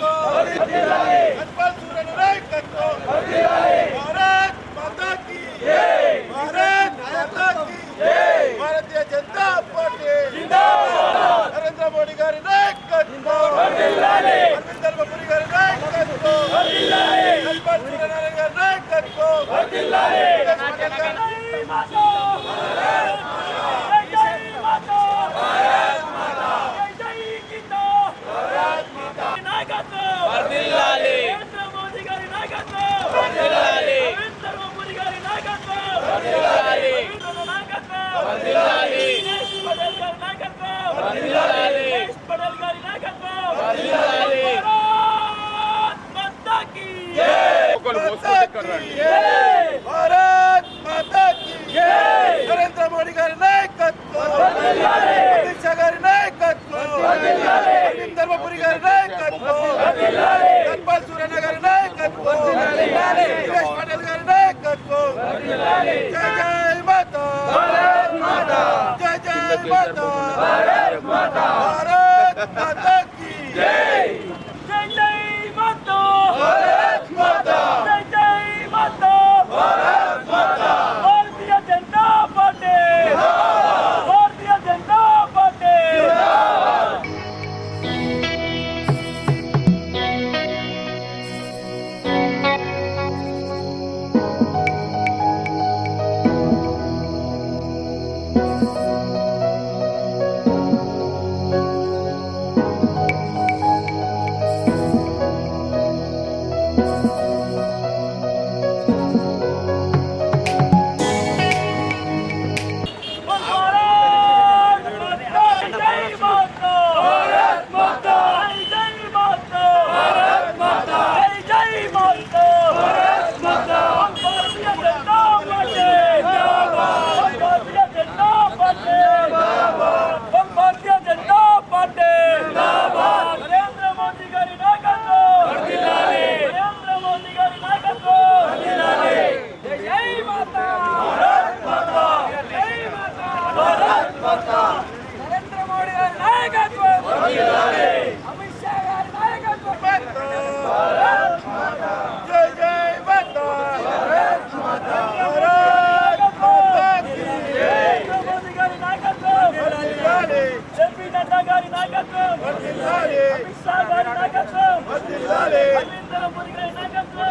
को अजमल सूरन नायक तक को भारत माता की भारत माता की भारतीय जनता पार्टी। नरेंद्र मोदी गारी नायकत्व अरविंद धर्मपुरी गारी नायकत्व अजमल सूरन नायक गारी नायकत्व भारत माता Mandela.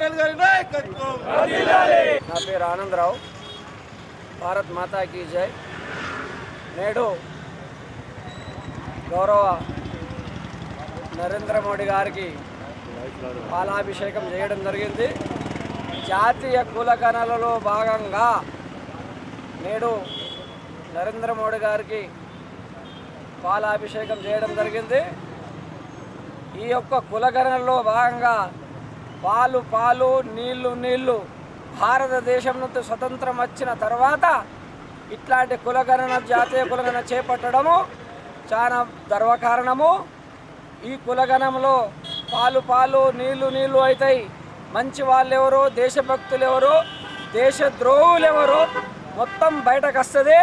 పటేల్ గారి నా పేరు ఆనందరావు. భారత్ మాతా కీ జై. నేడు గౌరవ నరేంద్ర మోడీ గారికి పాలాభిషేకం చేయడం జరిగింది. జాతీయ కులగణలలో భాగంగా నేడు నరేంద్ర మోడీ గారికి పాలాభిషేకం చేయడం జరిగింది. ఈ యొక్క కులగణలో భాగంగా పాలు పాలు నీళ్ళు నీళ్ళు. భారతదేశం నుంచి స్వతంత్రం వచ్చిన తర్వాత ఇట్లాంటి కులగణన జాతీయ కులగణ చేపట్టడము చాలా గర్వకారణము. ఈ కులగణంలో పాలు పాలు నీళ్ళు నీళ్ళు అవుతాయి మంచి వాళ్ళు ఎవరు దేశభక్తులు ఎవరు దేశద్రోహులు ఎవరు మొత్తం బయటకు వస్తుంది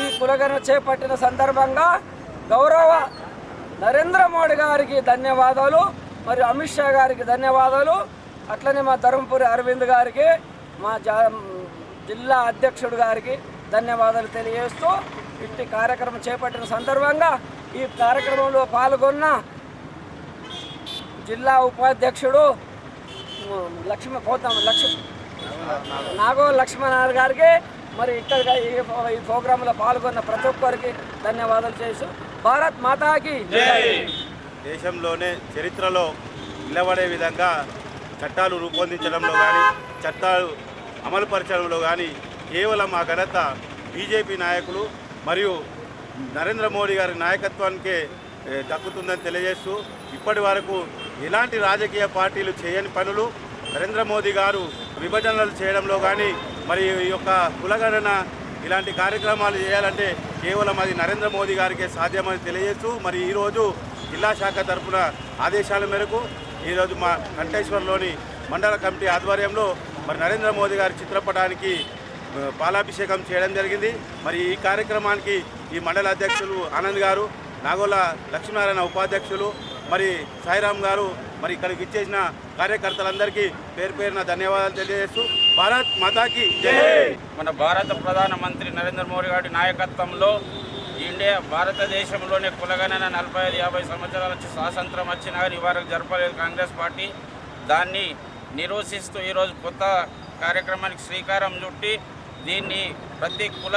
ఈ కులగణ చేపట్టిన సందర్భంగా గౌరవ నరేంద్ర మోడీ గారికి ధన్యవాదాలు. మరి అమిత్ షా గారికి ధన్యవాదాలు. అట్లనే మా ధర్మపురి అరవింద్ గారికి మా జిల్లా అధ్యక్షుడు గారికి ధన్యవాదాలు తెలియజేస్తూ ఇట్టి కార్యక్రమం చేపట్టిన సందర్భంగా ఈ కార్యక్రమంలో పాల్గొన్న జిల్లా ఉపాధ్యక్షుడు లక్ష్మ పోతాం లక్ష్మ నాగో లక్ష్మణారావు గారికి మరి ఇక్కడ ఈ ప్రోగ్రాంలో పాల్గొన్న ప్రతి ఒక్కరికి ధన్యవాదాలు చేస్తూ. భారత్ మాతాకి దేశంలోనే చరిత్రలో నిలబడే విధంగా చట్టాలు రూపొందించడంలో కానీ చట్టాలు అమలుపరచడంలో కానీ కేవలం ఆ ఘనత బీజేపీ నాయకులు మరియు నరేంద్ర మోడీ గారి నాయకత్వానికే దక్కుతుందని తెలియజేస్తూ ఇప్పటి వరకు ఎలాంటి రాజకీయ పార్టీలు చేయని పనులు నరేంద్ర మోదీ గారు విభజనలు చేయడంలో కానీ మరి ఈ యొక్క కులగణన ఇలాంటి కార్యక్రమాలు చేయాలంటే కేవలం అది నరేంద్ర మోదీ గారికే సాధ్యమని తెలియజేస్తూ మరి ఈరోజు జిల్లా శాఖ తరఫున ఆదేశాల మేరకు ఈరోజు మా కంఠేశ్వర్లోని మండల కమిటీ ఆధ్వర్యంలో మరి నరేంద్ర మోదీ గారి చిత్రపటానికి పాలాభిషేకం చేయడం జరిగింది. మరి ఈ కార్యక్రమానికి ఈ మండల అధ్యక్షులు ఆనంద్ గారు నాగోల లక్ష్మీనారాయణ ఉపాధ్యక్షులు మరి సాయిరామ్ గారు మరి ఇక్కడికి ఇచ్చేసిన కార్యకర్తలందరికీ పేరు పేరున ధన్యవాదాలు తెలియజేస్తూ భారత్ మాతాకి మన భారత ప్రధానమంత్రి నరేంద్ర మోడీ గారి నాయకత్వంలో ఇండియా భారతదేశంలోనే కులగణన నలభై ఐదు యాభై సంవత్సరాల నుంచి స్వాతంత్రం వచ్చినా కానీ ఇవరకు జరపలేదు కాంగ్రెస్ పార్టీ. దాన్ని నిరోధిస్తూ ఈరోజు కొత్త కార్యక్రమానికి శ్రీకారం చుట్టి దీన్ని ప్రతి కుల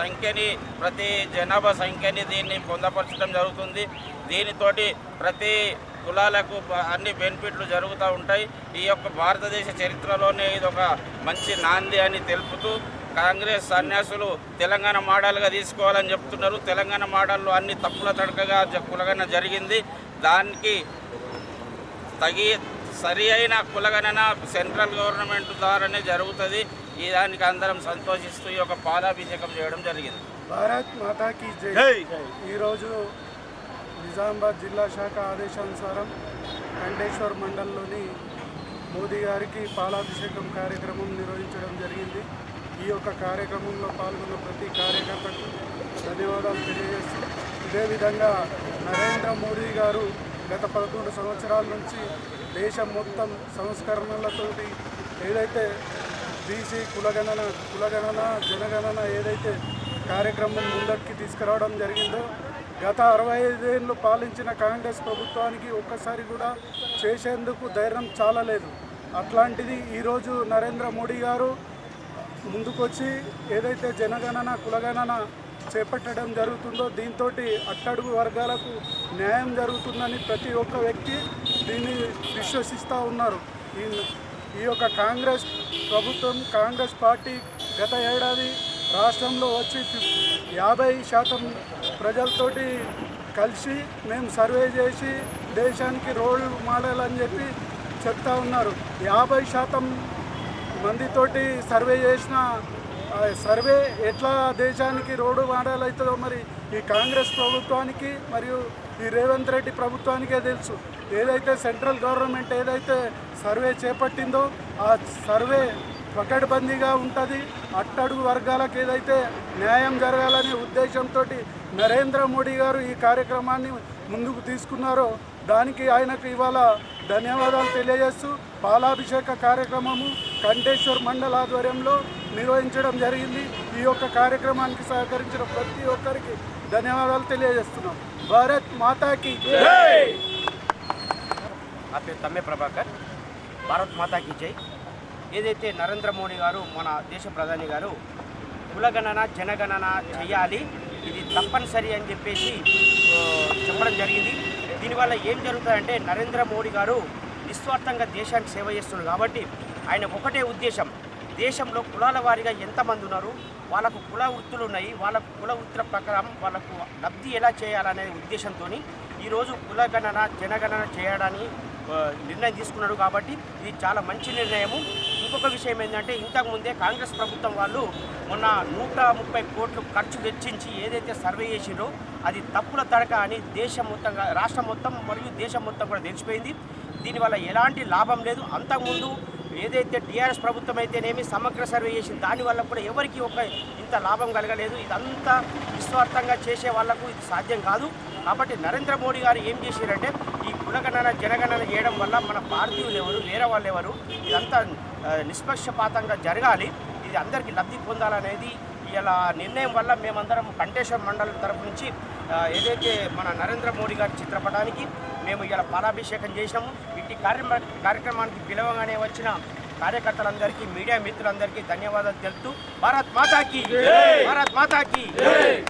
సంఖ్యని ప్రతి జనాభా సంఖ్యని దీన్ని పొందపరచడం జరుగుతుంది. దీనితోటి ప్రతి కులాలకు అన్ని బెనిఫిట్లు జరుగుతూ ఉంటాయి. ఈ యొక్క భారతదేశ చరిత్రలోనే ఇది ఒక మంచి నాంది అని తెలుపుతూ కాంగ్రెస్ సన్యాసులు తెలంగాణ మోడల్గా తీసుకోవాలని చెప్తున్నారు. తెలంగాణ మోడల్లో అన్ని తప్పుల తడకగా జ- కులగన జరిగింది. దానికి తగి సరి అయిన కులగణన సెంట్రల్ గవర్నమెంట్ ద్వారానే జరుగుతుంది. ఈ దానికి అందరం సంతోషిస్తూ ఈ యొక్క పాలాభిషేకం చేయడం జరిగింది. భారత్ మాతాకి జై. ఈరోజు నిజామాబాద్ జిల్లా శాఖ ఆదేశానుసారం కండేశ్వర్ మండలంలోని మోదీ గారికి పాలాభిషేకం కార్యక్రమం నిర్వహించడం జరిగింది. ఈ యొక్క కార్యక్రమంలో పాల్గొన్న ప్రతి కార్యకర్తకు ధన్యవాదాలు తెలియజేస్తూ ఇదేవిధంగా నరేంద్ర మోడీ గారు గత పదకొండు సంవత్సరాల నుంచి దేశం మొత్తం సంస్కరణలతోటి ఏదైతే బీసీ కులగణన కులగణన జనగణన ఏదైతే కార్యక్రమం ముందటికి తీసుకురావడం జరిగిందో గత అరవై ఐదేళ్ళు పాలించిన కాంగ్రెస్ ప్రభుత్వానికి ఒక్కసారి కూడా చేసేందుకు ధైర్యం చాలలేదు. అట్లాంటిది ఈరోజు నరేంద్ర మోడీ గారు ముందుకొచ్చి ఏదైతే జనగణన కులగణన చేపట్టడం జరుగుతుందో దీంతో అట్టడుగు వర్గాలకు న్యాయం జరుగుతుందని ప్రతి ఒక్క వ్యక్తి దీన్ని విశ్వసిస్తూ ఉన్నారు. ఈ ఈ యొక్క కాంగ్రెస్ ప్రభుత్వం కాంగ్రెస్ పార్టీ గత ఏడాది రాష్ట్రంలో వచ్చి యాభై శాతం ప్రజలతోటి కలిసి మేము సర్వే చేసి దేశానికి రోల్ మోడల్ అని చెప్పి చెప్తా ఉన్నారు. యాభై శాతం మందితోటి సర్వే చేసిన సర్వే ఎట్లా దేశానికి రోడ్డు వాడాలవుతుందో మరి ఈ కాంగ్రెస్ ప్రభుత్వానికి మరియు ఈ రేవంత్ రెడ్డి ప్రభుత్వానికే తెలుసు. ఏదైతే సెంట్రల్ గవర్నమెంట్ ఏదైతే సర్వే చేపట్టిందో ఆ సర్వే పకడ్బందీగా ఉంటుంది. అట్టడుగు వర్గాలకు ఏదైతే న్యాయం జరగాలనే ఉద్దేశంతో నరేంద్ర మోడీ గారు ఈ కార్యక్రమాన్ని ముందుకు తీసుకున్నారో దానికి ఆయనకు ఇవాళ ధన్యవాదాలు తెలియజేస్తూ పాలాభిషేక కార్యక్రమము కంటేశ్వర్ మండల ఆధ్వర్యంలో నిర్వహించడం జరిగింది. ఈ యొక్క కార్యక్రమానికి సహకరించిన ప్రతి ఒక్కరికి ధన్యవాదాలు తెలియజేస్తున్నాం. భారత్ మాతాకి నా పేరు తమ్మే ప్రభాకర్. భారత్ మాతాకి జై. ఏదైతే నరేంద్ర మోడీ గారు మన దేశ ప్రధాని గారు కులగణన జనగణన చేయాలి ఇది తప్పనిసరి అని చెప్పేసి చెప్పడం జరిగింది. దీనివల్ల ఏం జరుగుతుందంటే నరేంద్ర మోడీ గారు నిస్వార్థంగా దేశానికి సేవ చేస్తున్నారు కాబట్టి ఆయన ఒకటే ఉద్దేశం. దేశంలో కులాల వారీగా ఎంతమంది ఉన్నారు? వాళ్ళకు కుల వృత్తులు ఉన్నాయి. వాళ్ళ కుల వృత్తుల ప్రకారం వాళ్ళకు లబ్ధి ఎలా చేయాలనే ఉద్దేశంతో ఈరోజు కులగణన జనగణన చేయడాన్ని నిర్ణయం తీసుకున్నాడు కాబట్టి ఇది చాలా మంచి నిర్ణయము. ఇంకొక విషయం ఏంటంటే ఇంతకుముందే కాంగ్రెస్ ప్రభుత్వం వాళ్ళు మొన్న నూట ముప్పై కోట్లు ఖర్చు వెచ్చించి ఏదైతే సర్వే చేసిందో అది తప్పుల తడక అని దేశం మొత్తంగా రాష్ట్రం మొత్తం మరియు దేశం మొత్తం కూడా తెలిసిపోయింది. దీనివల్ల ఎలాంటి లాభం లేదు. అంతకుముందు ఏదైతే టీఆర్ఎస్ ప్రభుత్వం అయితేనేమి సమగ్ర సర్వే చేసింది దానివల్ల కూడా ఎవరికి ఒక ఇంత లాభం కలగలేదు. ఇదంతా నిస్వార్థంగా చేసే వాళ్ళకు ఇది సాధ్యం కాదు. కాబట్టి నరేంద్ర మోడీ గారు ఏం చేశారంటే ఈ కులగణన జనగణన చేయడం వల్ల మన భారతీయులు ఎవరు వేరే వాళ్ళు ఎవరు ఇదంతా నిష్పక్షపాతంగా జరగాలి. ఇది అందరికీ లబ్ధి పొందాలనేది ఇలా నిర్ణయం వల్ల మేమందరం కంటేశ్వర మండలం తరపు నుంచి ఏదైతే మన నరేంద్ర మోడీ గారి చిత్రపటానికి మేము ఇలా పాలాభిషేకం చేసాము ఇట్టి కార్యక్రమ కార్యక్రమానికి పిలవగానే వచ్చిన కార్యకర్తలందరికీ మీడియా మిత్రులందరికీ ధన్యవాదాలు తెలుపుతూ భారత్ మాతాకి భారత్ మాతాకి.